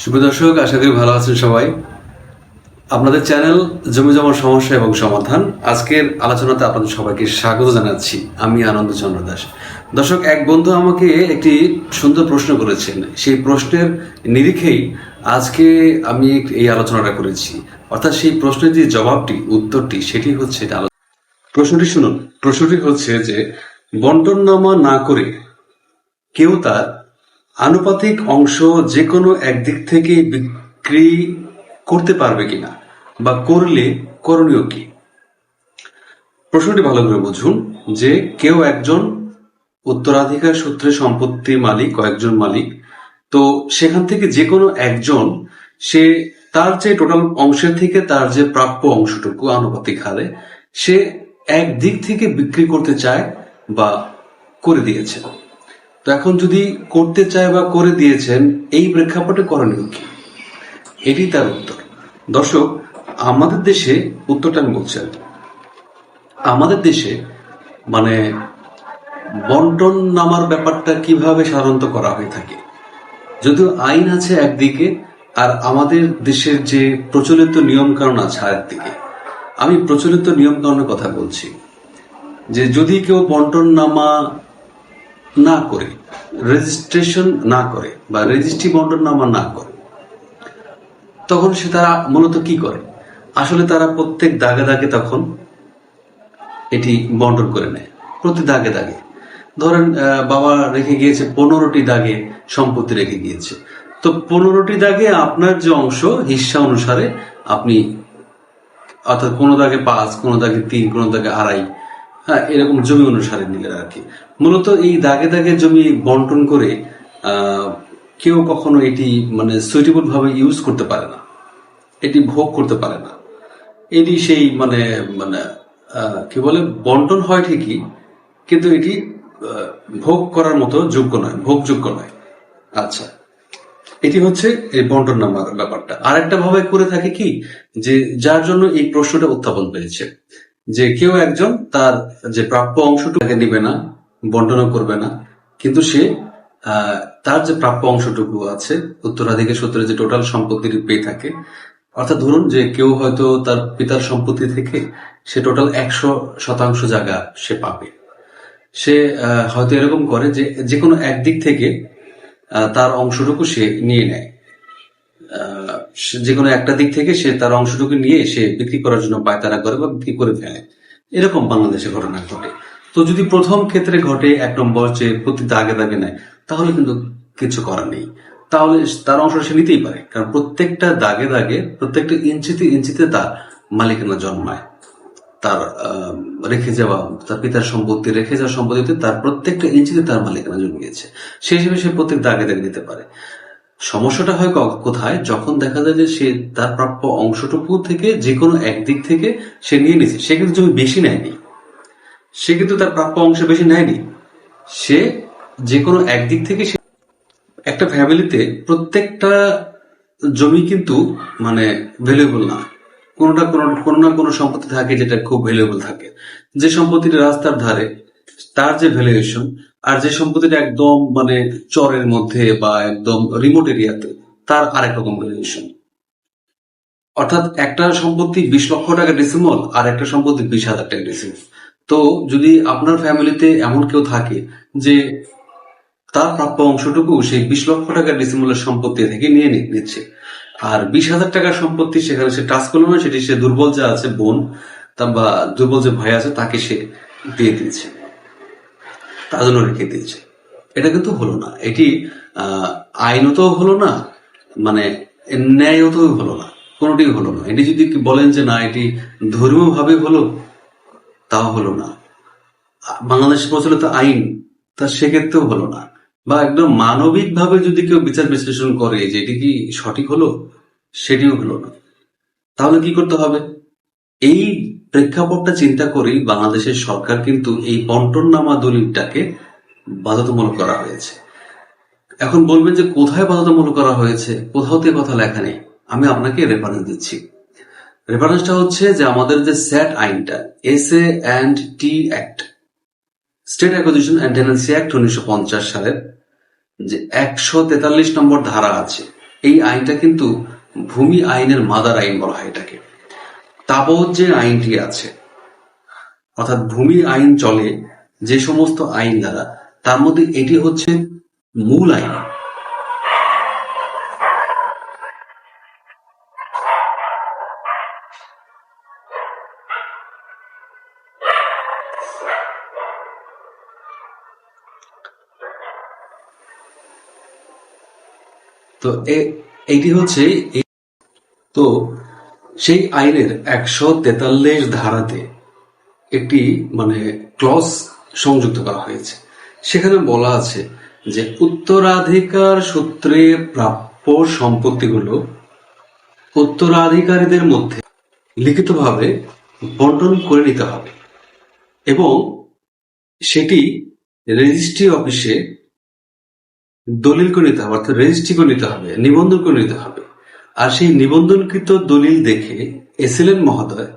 শুভ দর্শক, আশা করি ভালো আছেন সবাই। আপনাদের চ্যানেল জমি জমার সমস্যা এবং সমাধান, আজকের আলোচনাতে আপনাদের সবাইকে স্বাগত জানাচ্ছি। আমি আনন্দ চন্দ্র দাস। দর্শক, এক বন্ধু আমাকে একটি সুন্দর প্রশ্ন করেছেন। সেই প্রশ্নের নিরিখেই আজকে আমি এই আলোচনাটা করেছি। অর্থাৎ সেই প্রশ্নের যে জবাবটি, উত্তরটি, সেটি হচ্ছে এটা প্রশ্নটি শুনুন। প্রশ্নটি হচ্ছে যে, বন্টননামা না করে কেউ তার আনুপাতিক অংশ যে কোনো একদিক থেকে বিক্রি করতে পারবে কিনা বা করলে করণীয় কি? প্রশ্নটি ভালো করে বুঝুন যে কেউ একজন উত্তরাধিকার সূত্রে সম্পত্তির মালিক, কয়েকজন মালিক, তো সেখান থেকে যে কোনো একজন, সে তার যে টোটাল অংশের থেকে তার যে প্রাপ্য অংশটুকু আনুপাতিক হারে, সে এক দিক থেকে বিক্রি করতে চায় বা করে দিয়েছে। তো এখন যদি করতে চায় বা করে দিয়েছেন, এই প্রেক্ষাপটে করণীয় কি? এটি তার উত্তর। দর্শক, আমাদের দেশে উত্তরটা আমি বলছেন আমাদের দেশে মানে বন্টন নামার ব্যাপারটা কীভাবে সাধারণত করা হয়ে থাকে? যদিও আইন আছে একদিকে, আর আমাদের দেশের যে প্রচলিত নিয়ম কানুন আছে আরেকদিকে। আমি প্রচলিত নিয়ম কানুনের কথা বলছি যে, যদি কেউ বন্টন নামা না করে রেজিস্ট্রেশন না করে বা রেজিস্ট্রি বন্টন নামা না করে, তখন সে তারা মূলত কি করে? আসলে তারা প্রত্যেক দাগে দাগে তখন এটি বন্টন করে নেয়, প্রতি দাগে দাগে। ধরেন বাবা রেখে গিয়েছে পনেরোটি দাগে সম্পত্তি রেখে গিয়েছে। তো পনেরোটি দাগে আপনার যে অংশ হিস্সা অনুসারে আপনি অর্থাৎ কোনো দাগে পাঁচ, কোনো দাগে তিন, কোনো দাগে আড়াই হ্যাঁ এরকম জমি অনুসারে নিলেন আর কি। মূলত এই দাগে দাগে জমি বন্টন করে কেউ কখনো এটি মানে সুইটেবল ভাবে ইউজ করতে পারে না। এটি ভোগ করতে পারে না। এটি সেই মানে মানে কি বলে, বন্টন হয় ঠিকই, কিন্তু এটি ভোগ করার মতো যোগ্য নয়, ভোগযোগ্য নয়। আচ্ছা এটি হচ্ছে এই বন্টন নামার ব্যাপারটা। আরেকটা ভাবে করে থাকে কি, যে যার জন্য এই প্রশ্নটা উত্থাপন পেয়েছে যে কেউ একজন তার যে প্রাপ্য অংশটুকু নিবে না, বন্টনও করবে না, কিন্তু সে তার যে প্রাপ্য অংশটুকু আছে, উত্তরাধিকার সূত্রে যে টোটাল সম্পত্তি পেয়ে থাকে, অর্থাৎ ধরুন যে কেউ হয়তো তার পিতার সম্পত্তি থেকে সে টোটাল একশো শতাংশ জায়গা সে পাবে। সে হয়তো এরকম করে যে যে কোনো একদিক থেকে তার অংশটুকু সে নিয়ে নেয়। যে কোনো একটা দিক থেকে সে তার অংশটুকু নিয়ে সে বিক্রি করার জন্য পায়তারা করে বা বিক্রি করে ফেলে। এরকম বাংলাদেশে ঘটনা ঘটে। তো যদি প্রথম ক্ষেত্রে ঘটে, এক নম্বর যে প্রতি দাগে দাগে নেয়, তাহলে কিন্তু কিছু করার নেই। তাহলে তার অংশ সে নিতেই পারে, কারণ প্রত্যেকটা দাগে দাগে, প্রত্যেকটা ইঞ্চিতে ইঞ্চিতে তার মালিকানা জন্মায়। তার রেখে যাওয়া, তার পিতার সম্পত্তি রেখে যাওয়া সম্পত্তিতে তার প্রত্যেকটা ইঞ্চিতে তার মালিকানা জন্মিয়েছে। সেই হিসেবে সে প্রত্যেক দাগে দাগে নিতে পারে। সমস্যাটা হয় কোথায়? যখন দেখা যায় যে সে তার প্রাপ্য অংশটুকু থেকে যে কোনো একদিক থেকে সে নিয়ে নিছে, সে কিন্তু জমি বেশি নেয়নি। সে কিন্তু তার প্রাপ্য অংশ বেশি নেয়নি। সে যে কোনো একদিক থেকে সে একটা ফ্যামিলিতে প্রত্যেকটা জমি কিন্তু মানে ভ্যালুয়েবল না। কোনোটা কোনো কোনো না কোনো সম্পত্তি থাকে যেটা খুব ভ্যালুয়েবল থাকে। যে সম্পত্তিটা রাস্তার ধারে, তার যে ভ্যালুয়েশন আর যে সম্পত্তিটা একদম মানে চরের মধ্যে বা একদম রিমোট এরিয়াতে, তার আরেক রকম ভ্যালুয়েশন অর্থাৎ একটা সম্পত্তি বিশ লক্ষ টাকা ডিসিমল আর একটা সম্পত্তি বিশ হাজার টাকা ডিসিমল তো যদি আপনার ফ্যামিলিতে এমন কেউ থাকে যে তার প্রাপ্য অংশটুকু সেই বিশ লক্ষ টাকার ডিসিমলের সম্পত্তি থেকে নিয়ে নিচ্ছে, আর বিশ হাজার টাকার সম্পত্তি সেখানে সে টাচ করল না, সেটি সে দুর্বল যা আছে বোন বা দুর্বল যে ভাই আছে, তাকে সে দিয়ে দিয়েছে। তার জন্য রেখে দিয়েছে। এটা কিন্তু হলো না। এটি আইনত হলো না মানে ন্যায়ত হলো না। কোনোটি হলো না। এটি যদি বলেন যে না, এটি ধর্মীয় ভাবে হলো, তাও হলো না। বাংলাদেশ প্রচলিত আইন, তা সেক্ষেত্রেও হলো না। বা একদম মানবিক ভাবে যদি কেউ বিচার বিশ্লেষণ করে যে এটি কি সঠিক হলো, সেটিও হলো না। তাহলে কি করতে হবে? এই প্রেক্ষাপটটা চিন্তা করেই বাংলাদেশের সরকার কিন্তু এই বন্টন নামা দলিলটাকে বাধ্যতামূলক করা হয়েছে। এখন বলবেন যে কোথায় বাধ্যতামূলক করা হয়েছে? কোথাও তো কথা লেখা নেই। আমি আপনাকে রেফারেন্স দিচ্ছি। রেফারেন্সটা হচ্ছে যে আমাদের যে স্যাট আইনটা S A and T act state acquisition and tenancy act উনিশশো পঞ্চাশ সালের যে একশো তেতাল্লিশ নম্বর ধারা আছে, এই আইনটা কিন্তু ভূমি আইনের মাদার আইন বলা হয় এটাকে। তাবৎ যে আইনটি আছে, অর্থাৎ ভূমি আইন চলে যে সমস্ত আইন দ্বারা, তার মধ্যে এটি হচ্ছে মূল আইন। তো এ- এইটি হচ্ছে তো সেই আইনের একশো তেতাল্লিশ ধারাতে একটি মানে ক্লস সংযুক্ত করা হয়েছে। সেখানে বলা আছে যে উত্তরাধিকার সূত্রে প্রাপ্য সম্পত্তিগুলো উত্তরাধিকারীদের মধ্যে লিখিতভাবে বন্টন করে নিতে হবে এবং সেটি রেজিস্ট্রি অফিসে দলিল করে নিতে হবে, অর্থাৎ রেজিস্ট্রি করে নিতে হবে, নিবন্ধন করে নিতে হবে। আর সেই নিবন্ধনকৃত দলিল দেখে এসএলএন মহোদয়,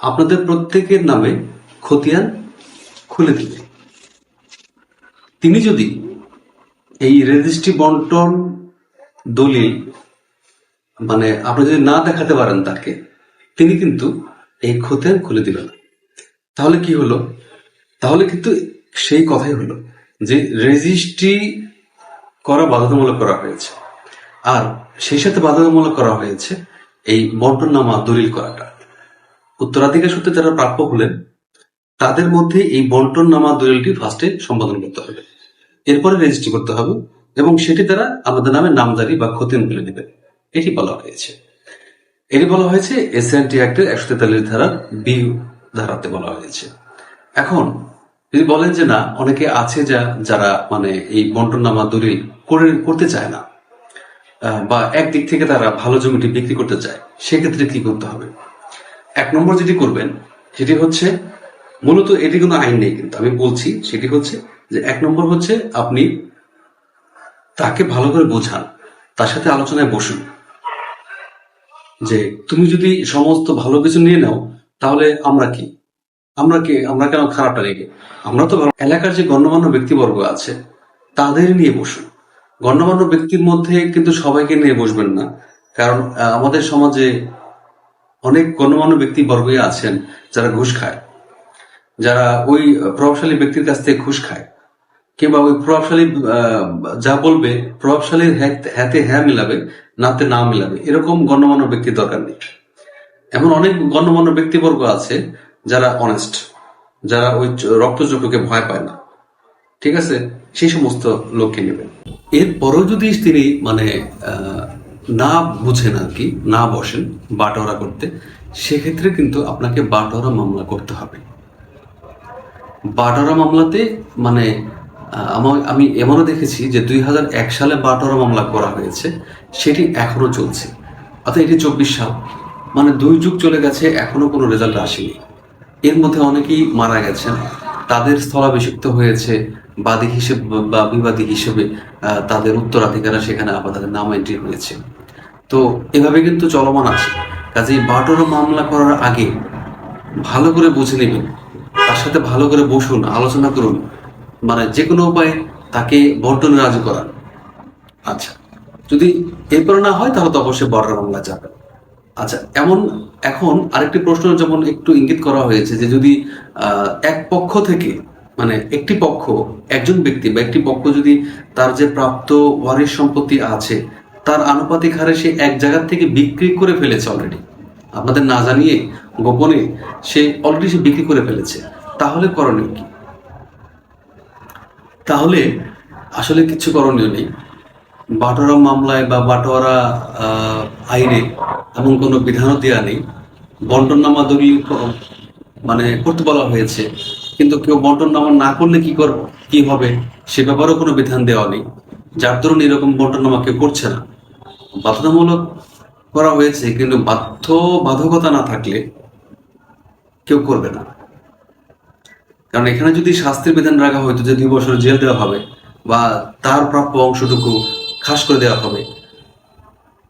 আপনাদের প্রত্যেকের নামে খতিয়ান খুলে দিবে। তিনি যদি এই রেজিস্ট্রি বন্টন দলিল মানে আপনি যদি না দেখাতে পারেন তাকে, তিনি কিন্তু এই খতিয়ান খুলে দিবেন তাহলে কি হলো? তাহলে কিন্তু সেই কথাই হলো যে রেজিস্ট্রি করা বাধ্যতামূলক করা হয়েছে। আর সেই সাথে বাধ্যতামূলক করা হয়েছে এই বন্টননামা দলিল করাটা। উত্তরাধিকার সূত্রে যারা প্রাপ্য হলেন, তাদের মধ্যে এই বন্টননামা দলিলটি ফার্স্টে সম্পাদন করতে হবে। এরপরে রেজিস্ট্রি করতে হবে এবং সেটি দ্বারা আমাদের নামে নামদারি বা খতিয়ান তুলে দেবে এটি বলা হয়েছে। এটি বলা হয়েছে এসএনটি অ্যাক্টের একশো তেতাল্লিশ ধারা বি ধারাতে বলা হয়েছে। এখন, যদি বলেন যে না, অনেকে আছে যা যারা মানে এই বন্টননামা দলিল করে করতে চায় না বা একদিক থেকে তারা ভালো জমিটি বিক্রি করতে চায়, সেক্ষেত্রে কি করতে হবে? এক নম্বর যেটি করবেন, সেটি হচ্ছে মূলত এটি কোনো আইন নেই কিন্তু, আমি বলছি সেটি হচ্ছে যে এক নম্বর হচ্ছে আপনি তাকে ভালো করে বোঝান, তার সাথে আলোচনায় বসুন। যে তুমি যদি সমস্ত ভালো কিছু নিয়ে নাও, তাহলে আমরা কি? আমরা কি? আমরা কেন খারাপটা নেই আমরা তো এলাকার যে গণ্যমান্য ব্যক্তিবর্গ আছে, তাদের নিয়ে বসুন। গণ্যমান্য ব্যক্তির মধ্যে কিন্তু সবাইকে নিয়ে বসবেন না। কারণ আমাদের সমাজে অনেক গণ্যমান্য ব্যক্তিবর্গই আছেন যারা ঘুষ খায়। যারা ওই প্রভাবশালী ব্যক্তির কাছ থেকে ঘুষ খায়। কিংবা ওই প্রভাবশালী যা বলবে, প্রভাবশালীর হ্যাঁ- হ্যাতে হ্যাঁ মিলাবে, নাতে না মিলাবে, এরকম গণ্যমান্য ব্যক্তির দরকার নেই। এমন অনেক গণ্যমান্য ব্যক্তিবর্গ আছে যারা অনেস্ট যারা ওই রক্তচক্রকে ভয় পায় না। ঠিক আছে? সেই সমস্ত লোককে নেবেন। এরপরও যদি তিনি মানে না বুঝেন আর কি না বসেন বাটোয়ারা করতে সেক্ষেত্রে কিন্তু আপনাকে বাটোয়ারা মামলা করতে হবে। বাটোয়ারা মামলাতে মানে আহ, আমা- এমনও দেখেছি যে দুই হাজার এক সালে বাটোয়ারা মামলা করা হয়েছে সেটি এখনও চলছে। অর্থাৎ এটি চব্বিশ সাল। মানে দুই যুগ চলে গেছে এখনও কোনো রেজাল্ট আসেনি। এর মধ্যে অনেকেই মারা গেছেন তাদের স্থলাভিষিক্ত হয়েছে বাদী হিসেবে বা বিবাদী হিসেবে তাদের উত্তরাধিকারা সেখানে তাদের নাম এন্ট্রি হয়েছে। তো এভাবে কিন্তু চলমান আছে। কাজেই বাটোয়ারা মামলা করার আগে ভালো করে বুঝে নেবেন, তার সাথে ভালো করে বসুন, আলোচনা করুন মানে যে কোনো উপায়ে তাকে বন্টনে রাজি করান। আচ্ছা যদি এরপরে না হয় তাহলে তো অবশ্যই বর্ডার মামলা যাবে। আচ্ছা এমন এখন আরেকটি প্রশ্ন যেমন একটু ইঙ্গিত করা হয়েছে যে যদি এক পক্ষ থেকে মানে একটি পক্ষ, একজন ব্যক্তি বা একটি পক্ষ যদি তার যে প্রাপ্ত ওয়ারিশ সম্পত্তি আছে, তার আনুপাতিক হারে সে এক জায়গা থেকে বিক্রি করে ফেলেছে অলরেডি আপনাদের না জানিয়ে, গোপনে সে অলরেডি সে বিক্রি করে ফেলেছে। তাহলে করণীয় কি? তাহলে আসলে কিছু করণীয় নেই। বাটোয়ারা মামলায় বা বাটোয়ারা আইনে এমন কোনো বিধানও দেওয়া নেই। বন্টননামা দলিল মানে করতে বলা হয়েছে। কিন্তু কেউ বন্টননামা না করলে কি কর, কি হবে? সে ব্যাপারেও কোনো বিধান দেওয়া নেই। যার দরুন এরকম বন্টননামা কেউ করছে না। বাধ্যতামূলক করা হয়েছে, কিন্তু বাধ্য, বাধকতা না থাকলে কেউ করবে না। কারণ এখানে যদি শাস্তির বিধান রাখা হয়তো যে দুই বছর জেল দেওয়া হবে বা তার প্রাপ্য অংশটুকু খাস করে দেওয়া হবে,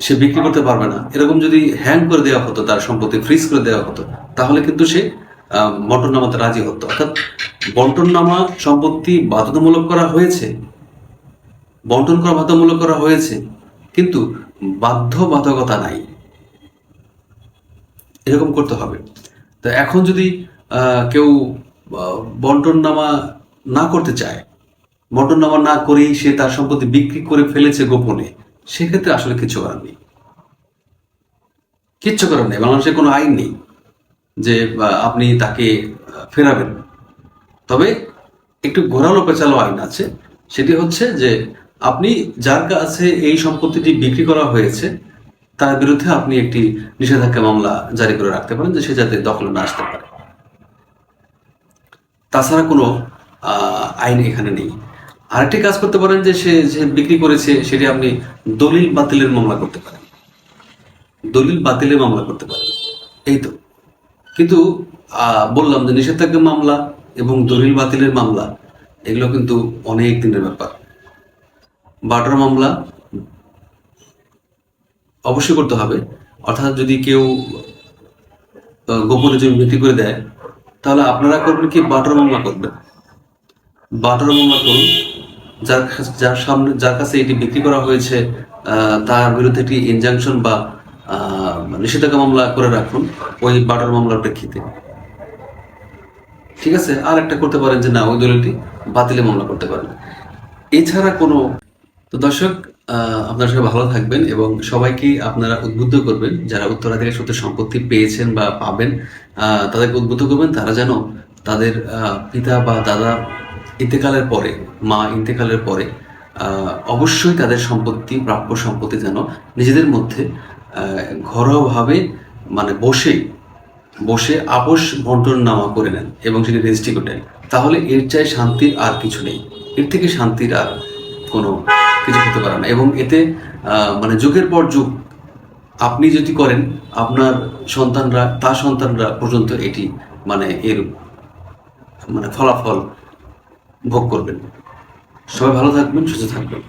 সে বিক্রি করতে পারবে না। এরকম যদি হ্যাং করে দেওয়া হতো, তার সম্পত্তি ফ্রিজ করে দেওয়া হতো, তাহলে কিন্তু সে বন্টননামাতে রাজি হতো। অর্থাৎ বন্টননামা সম্পত্তি বাধ্যতামূলক করা হয়েছে। বন্টন করা বাধ্যতামূলক করা হয়েছে, কিন্তু বাধ্যবাধকতা নাই। এরকম করতে হবে। তো এখন যদি কেউ বন্টননামা না করতে চায়, বন্টননামা না করেই সে তার সম্পত্তি বিক্রি করে ফেলেছে গোপনে, সেক্ষেত্রে আসলে কিছু করার নেই। কিচ্ছু করার নেই। বাংলাদেশে কোনো আইন নেই। যে আপনি তাকে ফেরাবেন। তবে একটু ঘোরালো পেঁচালো আইন আছে। সেটি হচ্ছে যে, আপনি যার কাছে এই সম্পত্তিটি বিক্রি করা হয়েছে, তার বিরুদ্ধে আপনি একটি নিষেধাজ্ঞা মামলা জারি করে রাখতে পারেন যে, সে যাতে দখলে না আসতে পারে। তাছাড়া কোনো আইন এখানে নেই। আরেকটি কাজ করতে পারেন যে, সে যে বিক্রি করেছে, সেটি আপনি দলিল বাতিলের মামলা করতে পারেন। দলিল বাতিলের মামলা করতে পারেন। এই তো। কিন্তু বললাম যে নিষেধাজ্ঞা মামলা এবং দলিল বাতিলের মামলা, এগুলো কিন্তু অনেক দিনের ব্যাপার। বাটার মামলা অবশ্যই করতে হবে। অর্থাৎ যদি কেউ গোপনে জমি বিক্রি করে দেয়, তাহলে আপনারা করবেন কি বাটার মামলা করবেন? বাটার মামলা করুন, যার যার সামনে, যার কাছে এটি বিক্রি করা হয়েছে তার বিরুদ্ধে একটি ইনজাংশন বা নিষেধাজ্ঞা মামলা করে রাখুন, ওই বাটার মামলার প্রেক্ষিতে। ঠিক আছে? আর একটা করতে পারেন যে না, ওই দলিলটি বাতিলে মামলা করতে পারেন। এছাড়া কোনো তো দর্শক আপনারা সবাই ভালো থাকবেন এবং সবাইকে আপনারা উদ্বুদ্ধ করবেন। যারা উত্তরাধিকার সূত্রে সম্পত্তি পেয়েছেন বা পাবেন তাদেরকে উদ্বুদ্ধ করবেন। তারা যেন তাদের পিতা বা দাদা ইন্তেকালের পরে, মা ইন্তেকালের পরে অবশ্যই তাদের সম্পত্তি, প্রাপ্য সম্পত্তি যেন নিজেদের মধ্যে ঘরোয়াভাবে মানে বসে বসে আপোষ বন্টন নামা করে নেন এবং সেটি রেজিস্ট্রি করে নেন। তাহলে এর চাই শান্তির আর কিছু নেই। এর থেকে শান্তির আর কোনো কিছু হতে পারে না। এবং এতে মানে যুগের পর যুগ, আপনি যদি করেন, আপনার সন্তানরা, তার সন্তানরা পর্যন্ত এটি মানে এর মানে ফলাফল ভোগ করবেন। সবাই ভালো থাকবেন, সুস্থ থাকবেন।